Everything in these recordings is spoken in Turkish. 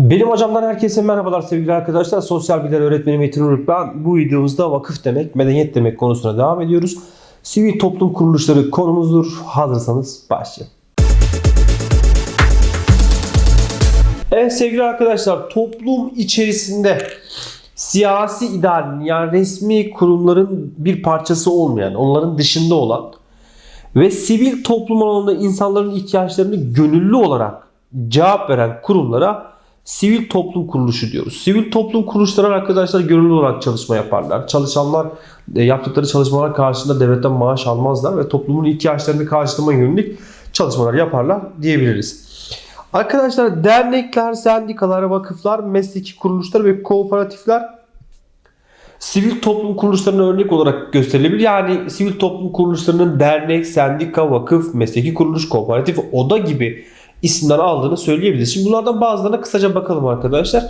Benim hocamdan herkese merhabalar sevgili arkadaşlar. Sosyal bilgiler öğretmeni Metin Uruk ben. Bu videomuzda vakıf demek, medeniyet demek konusuna devam ediyoruz. Sivil toplum kuruluşları konumuzdur. Hazırsanız başlayalım. Evet sevgili arkadaşlar toplum içerisinde siyasi idarenin yani resmi kurumların bir parçası olmayan, onların dışında olan ve sivil toplum alanında insanların ihtiyaçlarını gönüllü olarak cevap veren kurumlara sivil toplum kuruluşu diyoruz. Sivil toplum kuruluşları arkadaşlar gönüllü olarak çalışma yaparlar. Çalışanlar e, yaptıkları çalışmalar karşılığında devletten maaş almazlar ve toplumun ihtiyaçlarını karşılamaya yönelik çalışmalar yaparlar diyebiliriz. Arkadaşlar dernekler, sendikalar, vakıflar, mesleki kuruluşlar ve kooperatifler sivil toplum kuruluşlarına örnek olarak gösterilebilir. Yani sivil toplum kuruluşlarının dernek, sendika, vakıf, mesleki kuruluş, kooperatif, oda gibi isimler aldığını söyleyebiliriz. Şimdi bunlardan bazılarına kısaca bakalım arkadaşlar.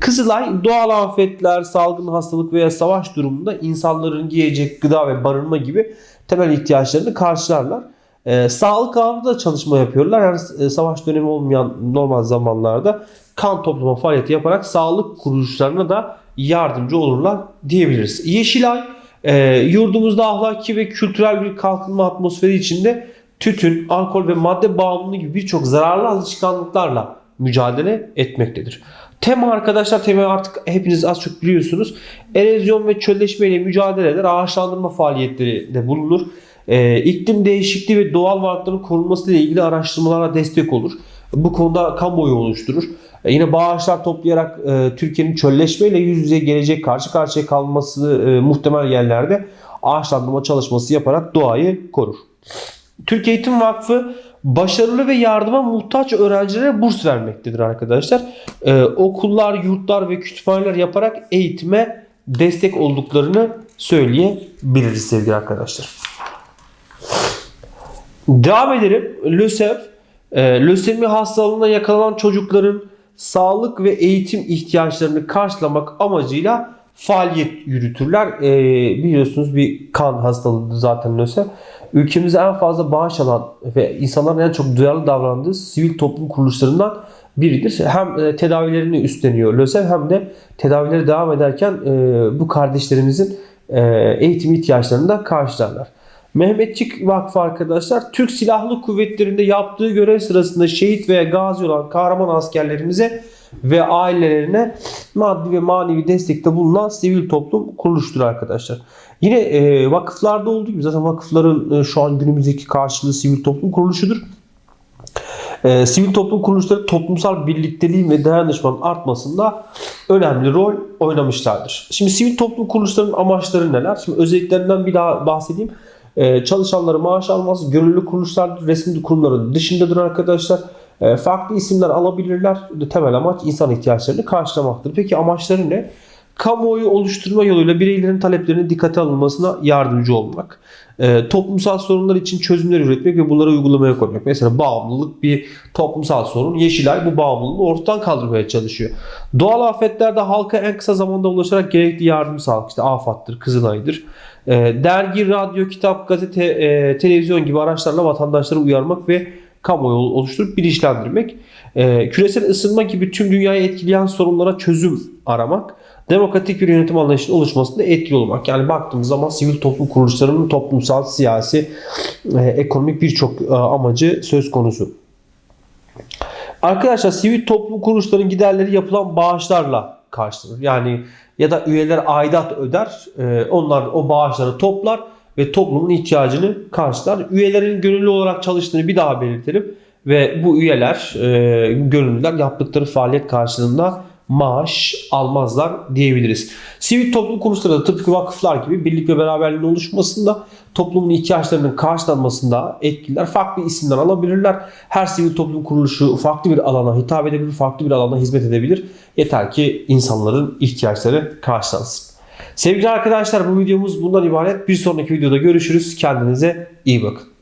Kızılay doğal afetler, salgın hastalık veya savaş durumunda insanların giyecek gıda ve barınma gibi temel ihtiyaçlarını karşılarlar. Ee, sağlık alanında da çalışma yapıyorlar. Yani e, savaş dönemi olmayan normal zamanlarda kan toplama faaliyeti yaparak sağlık kuruluşlarına da yardımcı olurlar diyebiliriz. Yeşilay e, yurdumuzda ahlaki ve kültürel bir kalkınma atmosferi içinde tütün, alkol ve madde bağımlılığı gibi birçok zararlı alışkanlıklarla mücadele etmektedir. Tema arkadaşlar tema artık hepiniz az çok biliyorsunuz. Erozyon ve çölleşme ile mücadele eder. Ağaçlandırma faaliyetleri de bulunur. Ee, iklim değişikliği ve doğal varlıkların korunması ile ilgili araştırmalara destek olur. Bu konuda kamuoyu oluşturur. Ee, yine bağışlar toplayarak e, Türkiye'nin çölleşmeyle yüz yüze gelecek karşı karşıya kalması e, muhtemel yerlerde ağaçlandırma çalışması yaparak doğayı korur. Türk Eğitim Vakfı başarılı ve yardıma muhtaç öğrencilere burs vermektedir arkadaşlar. Ee, okullar, yurtlar ve kütüphaneler yaparak eğitime destek olduklarını söyleyebiliriz sevgili arkadaşlar. Devam edelim. LÖSEV, e, lösemi hastalığına yakalanan çocukların sağlık ve eğitim ihtiyaçlarını karşılamak amacıyla faaliyet yürütürler. E, biliyorsunuz bir kan hastalığı zaten LÖSEV. Ülkemizde en fazla bağış alan ve insanların en çok duyarlı davrandığı sivil toplum kuruluşlarından biridir. Hem e, tedavilerini üstleniyor LÖSEV hem de tedavileri devam ederken e, bu kardeşlerimizin e, eğitim ihtiyaçlarını da karşılarlar. Mehmetçik Vakfı arkadaşlar Türk Silahlı Kuvvetleri'nde yaptığı görev sırasında şehit veya gazi olan kahraman askerlerimize ve ailelerine maddi ve manevi destekte bulunan sivil toplum kuruluştur arkadaşlar. Yine e, vakıflarda olduğu gibi zaten vakıfların e, şu an günümüzdeki karşılığı sivil toplum kuruluşudur. E, sivil toplum kuruluşları toplumsal birlikteliğin ve dayanışmanın artmasında önemli rol oynamışlardır. Şimdi sivil toplum kuruluşlarının amaçları neler? Şimdi özelliklerinden bir daha bahsedeyim. E, çalışanları maaş almaz, gönüllü kuruluşlar resmi kurumların dışındadır arkadaşlar. E, farklı isimler alabilirler. Temel amaç insan ihtiyaçlarını karşılamaktır. Peki amaçları ne? Kamuoyu oluşturma yoluyla bireylerin taleplerinin dikkate alınmasına yardımcı olmak. E, toplumsal sorunlar için çözümler üretmek ve bunları uygulamaya koymak. Mesela bağımlılık bir toplumsal sorun. Yeşilay bu bağımlılığı ortadan kaldırmaya çalışıyor. Doğal afetlerde halka en kısa zamanda ulaşarak gerekli yardım sağlamak. İşte AFAD'dır, Kızılay'dır. E, dergi, radyo, kitap, gazete, e, televizyon gibi araçlarla vatandaşları uyarmak ve kamuoyu oluşturup bilinçlendirmek. E, küresel ısınma gibi tüm dünyayı etkileyen sorunlara çözüm aramak. Demokratik bir yönetim anlayışının oluşmasında etkili olmak. Yani baktığımız zaman sivil toplum kuruluşlarının toplumsal, siyasi, e, ekonomik birçok e, amacı söz konusu. Arkadaşlar sivil toplum kuruluşlarının giderleri yapılan bağışlarla karşılanır. Yani ya da üyeler aidat öder. E, onlar o bağışları toplar ve toplumun ihtiyacını karşılar. Üyelerin gönüllü olarak çalıştığını bir daha belirtelim. Ve bu üyeler, e, gönüllüler yaptıkları faaliyet karşılığında maaş almazlar diyebiliriz. Sivil toplum kuruluşları da tıpkı vakıflar gibi birlik ve beraberliğin oluşmasında toplumun ihtiyaçlarının karşılanmasında etkililer. Farklı isimler alabilirler. Her sivil toplum kuruluşu farklı bir alana hitap edebilir, farklı bir alana hizmet edebilir. Yeter ki insanların ihtiyaçları karşılansın. Sevgili arkadaşlar bu videomuz bundan ibaret. Bir sonraki videoda görüşürüz. Kendinize iyi bakın.